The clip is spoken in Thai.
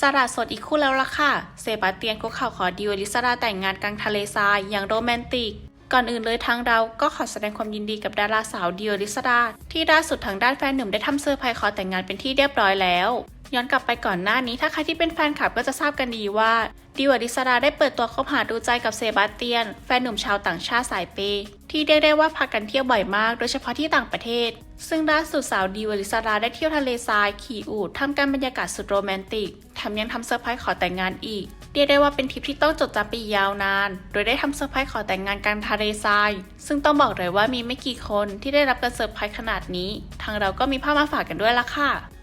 สาระสดอีกคู่แล้วล่ะค่ะ เซบาสเตียนก็ข่าวขอดิวอลิสราแต่งงานกลางทะเลทรายอย่างโรแมนติก ก่อนอื่นเลยทางเราก็ขอแสดงความยินดีกับดาราสาวดิวอลิสราที่ล่าสุดทางด้านแฟนหนุ่มได้ทำเซอร์ไพรส์ขอแต่งงานเป็นที่เรียบร้อยแล้ว ย้อนกลับไปก่อนหน้านี้ถ้าใครที่เป็นแฟนคลับก็จะทราบกันดีว่า ดิวอลิซาราได้เปิดตัวคบหาดูใจกับเซบาสเตียน แฟนหนุ่มชาวต่างชาติสายเปที่เรียกได้ว่าพากันเที่ยวบ่อยมากโดยเฉพาะที่ต่างประเทศ ซึ่งล่าสุดสาวดิวอลิซาราได้เที่ยวทะเลทรายขี่อูฐทำการบรรยากาศสุดโรแมนติกแถมยังทำเซอร์ไพรส์ขอแต่งงานอีก เรียกได้ว่าเป็นทริปที่ต้องจดจำไปยาวนาน โดยได้ทำเซอร์ไพรส์ขอแต่งงานกลางทะเลทราย ซึ่งต้องบอกเลยว่ามีไม่กี่คนที่ได้รับการเซอร์ไพรส์ขนาดนี้ ทางเราก็มีภาพมาฝากกันด้วยละค่ะ